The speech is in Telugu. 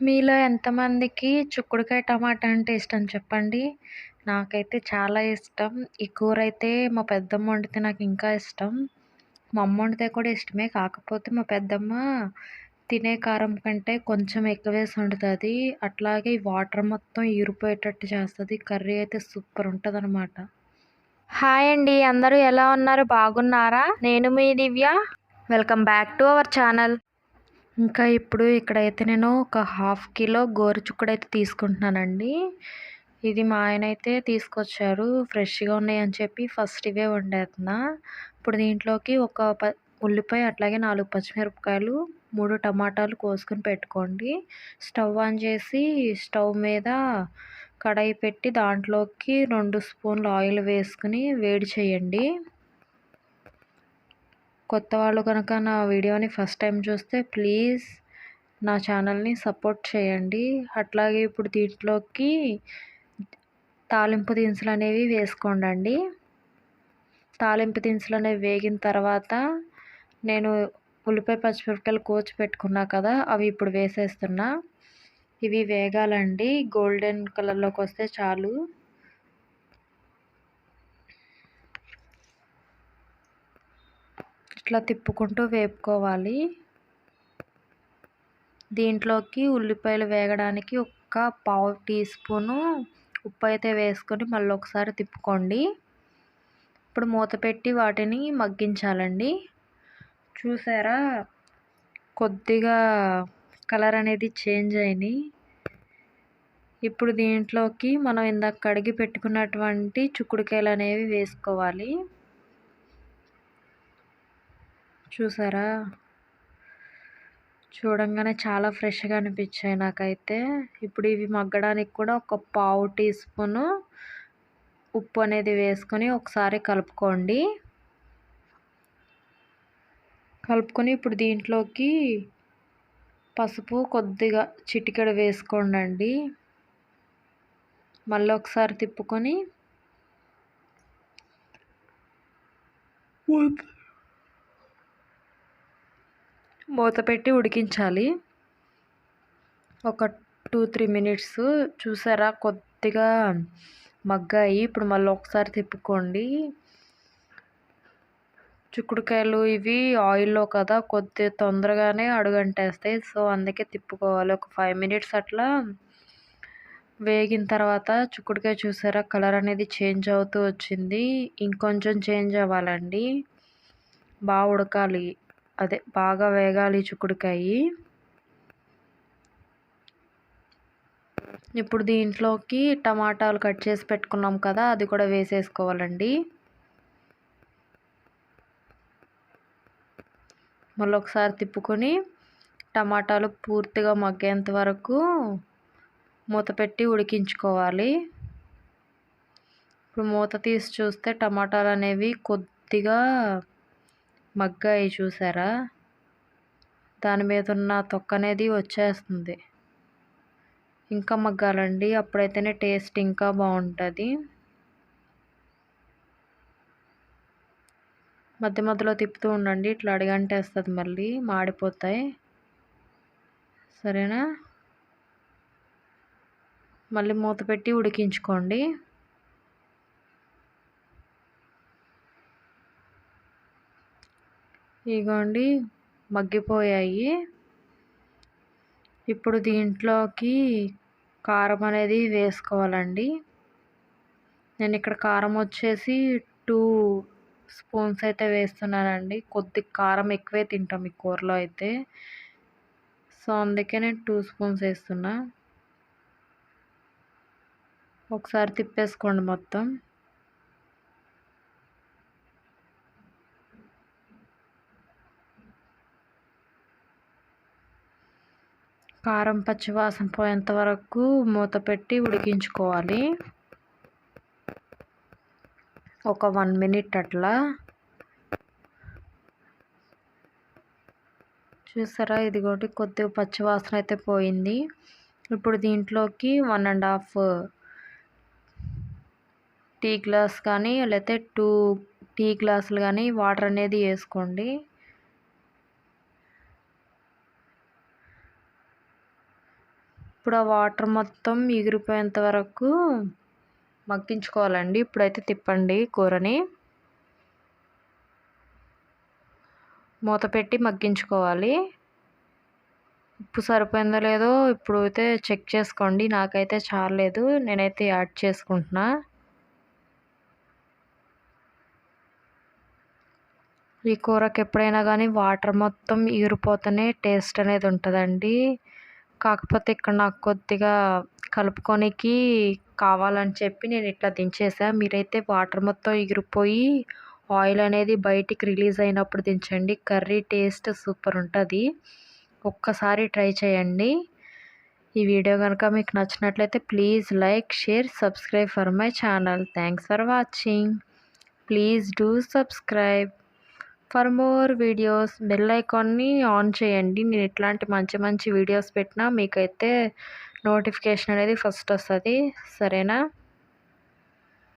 మీలో ఎంతమందికి చుక్కుడుకాయ టమాటా అంటే ఇష్టం చెప్పండి? నాకైతే చాలా ఇష్టం. ఈ కూర అయితే మా పెద్దమ్మ వండితే నాకు ఇంకా ఇష్టం. మా అమ్మ వండితే కూడా ఇష్టమే. కాకపోతే మా పెద్దమ్మ తినే కారం కంటే కొంచెం ఎక్కువ వేసి వండుతుంది. అట్లాగే వాటర్ మొత్తం ఈరిపోయేటట్టు చేస్తుంది. కర్రీ అయితే సూపర్ ఉంటుంది అనమాట హాయ్ అండి. అందరూ ఎలా ఉన్నారు? బాగున్నారా? నేను మీ Divya. Welcome back to our channel. ఇంకా ఇప్పుడు ఇక్కడైతే నేను ఒక హాఫ్ కిలో గోరుచుక్కుడు తీసుకుంటున్నానండి. ఇది మా ఆయన అయితే తీసుకొచ్చారు. ఫ్రెష్గా ఉన్నాయి అని చెప్పి ఫస్ట్ ఇవే వండేస్తున్నా. ఇప్పుడు దీంట్లోకి ఒక ప ఉల్లిపాయ అట్లాగే నాలుగు పచ్చిమిరపకాయలు మూడు టమాటాలు కోసుకొని పెట్టుకోండి. స్టవ్ ఆన్ చేసి స్టవ్ మీద కడాయి పెట్టి దాంట్లోకి రెండు స్పూన్లు ఆయిల్ వేసుకుని వేడి చేయండి. కొత్త వాళ్ళు కనుక నా వీడియోని ఫస్ట్ టైం చూస్తే ప్లీజ్ నా ఛానల్ని సపోర్ట్ చేయండి. అట్లాగే ఇప్పుడు దీంట్లోకి తాలింపు దినుసులు అనేవి వేసుకోండి తాలింపు దినుసులు అనేవి వేగిన తర్వాత నేను ఉల్లిపాయ పచ్చిమిరపకాయలు కోచి పెట్టుకున్నా కదా అవి ఇప్పుడు వేసేస్తున్నా. ఇవి వేగాలండి. గోల్డెన్ కలర్లోకి వస్తే చాలు. ఇట్లా తిప్పుకుంటూ వేపుకోవాలి. దీంట్లోకి ఉల్లిపాయలు వేగడానికి ఒక్క పావు టీ స్పూను ఉప్పు అయితే వేసుకొని మళ్ళీ ఒకసారి తిప్పుకోండి. ఇప్పుడు మూత పెట్టి వాటిని మగ్గించాలండి. చూసారా? కొద్దిగా కలర్ అనేది చేంజ్ అయినాయి. ఇప్పుడు దీంట్లోకి మనం ఇందాక కడిగి పెట్టుకున్నటువంటి చుక్కుడుకాయలు అనేవి వేసుకోవాలి. చూసారా? చూడంగానే చాలా ఫ్రెష్గా అనిపించాయి నాకైతే. ఇప్పుడు ఇవి మగ్గడానికి కూడా ఒక పావు టీ స్పూను ఉప్పు అనేది వేసుకొని ఒకసారి కలుపుకోండి. కలుపుకొని ఇప్పుడు దీంట్లోకి పసుపు కొద్దిగా చిటికెడు వేసుకోండి మళ్ళీ ఒకసారి తిప్పుకొని మూత పెట్టి ఉడికించాలి. ఒక టూ త్రీ మినిట్స్. చూసారా? కొద్దిగా మగ్గాయి. ఇప్పుడు మళ్ళీ ఒకసారి తిప్పుకోండి. చిక్కుడుకాయలు ఇవి ఆయిల్లో కదా కొద్ది తొందరగానే అడుగంటేస్తాయి. సో అందుకే తిప్పుకోవాలి. ఒక ఫైవ్ మినిట్స్ అట్లా వేగిన తర్వాత చిక్కుడుకాయ చూసారా? కలర్ అనేది చేంజ్ అవుతూ వచ్చింది. ఇంకొంచెం చేంజ్ అవ్వాలండి. బాగా ఉడకాలి. అదే బాగా వేగాలి చిక్కుడుకాయి. ఇప్పుడు దీంట్లోకి టమాటాలు కట్ చేసి పెట్టుకున్నాం కదా అది కూడా వేసేసుకోవాలండి. మళ్ళీ ఒకసారి తిప్పుకొని టమాటాలు పూర్తిగా మగ్గేంత వరకు మూత పెట్టి ఉడికించుకోవాలి. ఇప్పుడు మూత తీసి చూస్తే టమాటాలు అనేవి కొద్దిగా మగ్గాయి చూసారా? దాని మీద ఉన్న తొక్క అనేది వచ్చేస్తుంది. ఇంకా మగ్గాలండి. అప్పుడైతేనే టేస్ట్ ఇంకా బాగుంటుంది. మధ్య మధ్యలో తిప్పుతూ ఉండండి. ఇట్లా అడిగంటేస్తుంది మళ్ళీ. మాడిపోతాయి. సరేనా? మళ్ళీ మూత పెట్టి ఉడికించుకోండి. ఇగోండి మగ్గిపోయాయి. ఇప్పుడు దీంట్లోకి కారం అనేది వేసుకోవాలండి. నేను ఇక్కడ కారం వచ్చేసి టూ స్పూన్స్ అయితే వేస్తున్నానండి. కొద్ది కారం ఎక్కువే తింటాం ఈ కూరలో అయితే. సో అందుకే నేను టూ స్పూన్స్ వేస్తున్నా. ఒకసారి తిప్పేసుకోండి మొత్తం. కారం పచ్చివాసన పోయేంత వరకు మూత పెట్టి ఉడికించుకోవాలి. ఒక వన్ మినిట్ అట్లా. చూసారా? ఇదిగోటి కొద్దిగా పచ్చివాసన అయితే పోయింది. ఇప్పుడు దీంట్లోకి one and half tea glass కానీ లేకపోతే టూ టీ గ్లాసులు కానీ వాటర్ అనేది వేసుకోండి. ఇప్పుడు ఆ వాటర్ మొత్తం ఎగిరిపోయేంత వరకు మగ్గించుకోవాలండి. ఇప్పుడైతే తిప్పండి కూరని. మూత పెట్టి మగ్గించుకోవాలి. ఉప్పు సరిపోయిందో లేదో ఇప్పుడు అయితే చెక్ చేసుకోండి. నాకైతే చాలేదు నేనైతే యాడ్ చేసుకుంటున్నా. ఈ కూరకి ఎప్పుడైనా కానీ వాటర్ మొత్తం ఈరిపోతేనే టేస్ట్ అనేది ఉంటుందండి. కాకపోతే ఇక్కడ నాకు కొద్దిగా కలుపుకోనికి కావాలని చెప్పి నేను ఇట్లా దించేసా. మీరైతే వాటర్ మొత్తం ఎగిరిపోయి ఆయిల్ అనేది బయటికి రిలీజ్ అయినప్పుడు దించండి. కర్రీ టేస్ట్ సూపర్ ఉంటుంది. ఒక్కసారి ట్రై చేయండి. ఈ వీడియో కనుక మీకు నచ్చినట్లయితే please like share subscribe for my channel. Thanks for watching. Please do subscribe. For more videos bell ఐకాన్ని ఆన్ చేయండి. నేను ఇట్లాంటి మంచి మంచి వీడియోస్ పెట్టినా మీకైతే నోటిఫికేషన్ అనేది ఫస్ట్ వస్తుంది. సరేనా?